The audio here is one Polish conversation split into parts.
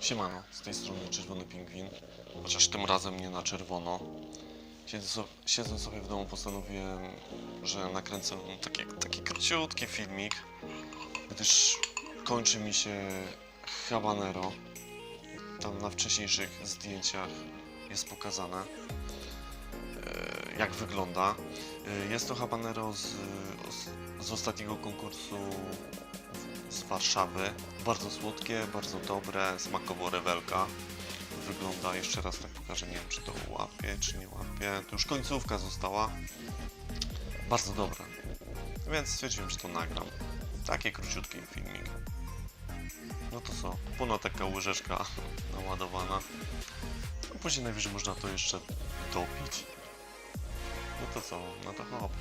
Siemano, z tej strony Czerwony Pingwin, chociaż tym razem nie na czerwono. Siedzę, so, siedzę sobie w domu, postanowiłem, że nakręcę taki, taki króciutki filmik, gdyż kończy mi się habanero. Tam na wcześniejszych zdjęciach jest pokazane, e, jak wygląda. E, Jest to habanero z, z, z ostatniego konkursu z Warszawy. Bardzo słodkie, bardzo dobre, smakowo rewelka. Wygląda, jeszcze raz tak pokażę, nie wiem czy to łapie, czy nie łapie. To już końcówka została. Bardzo dobre. Więc stwierdziłem, że to nagram. Taki króciutki filmik. No to co, ponad taka łyżeczka naładowana. A później najwyżej można to jeszcze dopić. No to co, no to hop.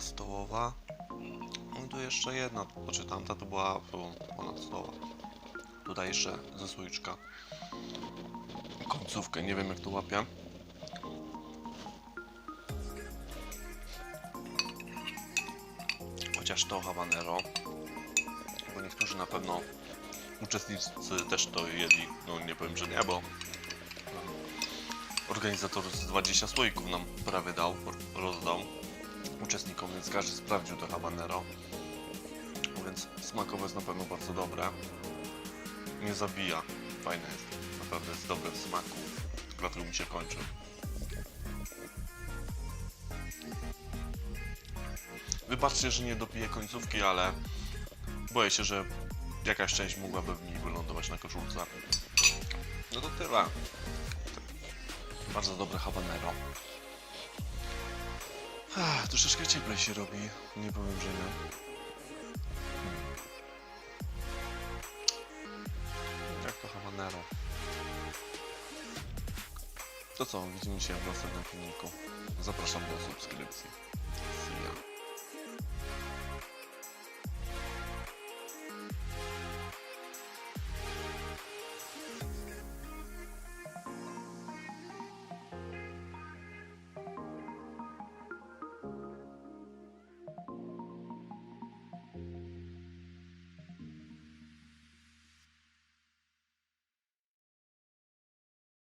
Stołowa. No i tu jeszcze jedna, znaczy tamta to była tu ponad stołowa. Tutaj jeszcze ze słoiczka. Końcówkę, nie wiem jak to łapie. Chociaż to habanero, bo niektórzy na pewno uczestnicy też to jedli, no nie powiem, że nie, bo organizator z 20 słoików nam prawie dał, rozdał uczestnikom, więc każdy sprawdził to habanero. Więc smakowe jest na pewno bardzo dobre. Nie zabija. Fajne jest. Naprawdę jest dobre w smaku. Dlatego mi się kończy. Wybaczcie, że nie dopiję końcówki, ale boję się, że jakaś część mogłaby mi wylądować na koszulce. No to tyle. Bardzo dobre habanero. Ach, troszeczkę cieplej się robi, nie powiem, że nie. Hmm. Jak to habanero? To co, widzimy się w następnym filmiku. Zapraszam do subskrypcji. See ya.